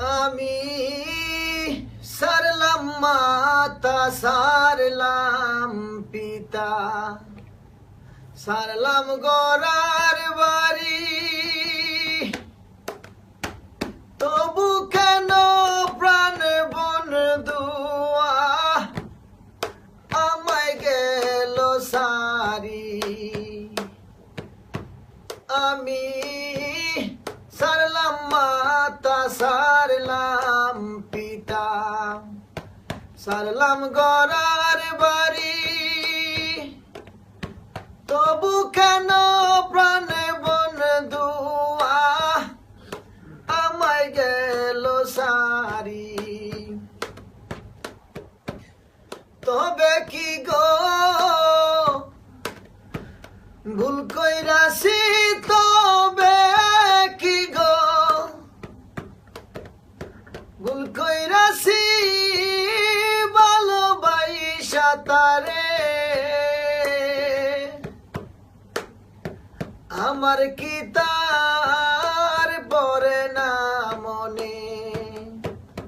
আমি সারলাম মাতা, সারলাম পিতা। সারলাম গড়ার বাড়ি। তবু কেন প্রাণ বন্ধুয়া আমায় গেল সারি। আমি সারলাম মাতা সারলাম সারলাম গড়ার বাড়ি। তবু কেন প্রাণ বন্ধুয়া আমায় গেল সারি। তবে কি গো? ভুল কইরাছি তবে কি গো? ভুল কইরাছি তারে। আমার কি তা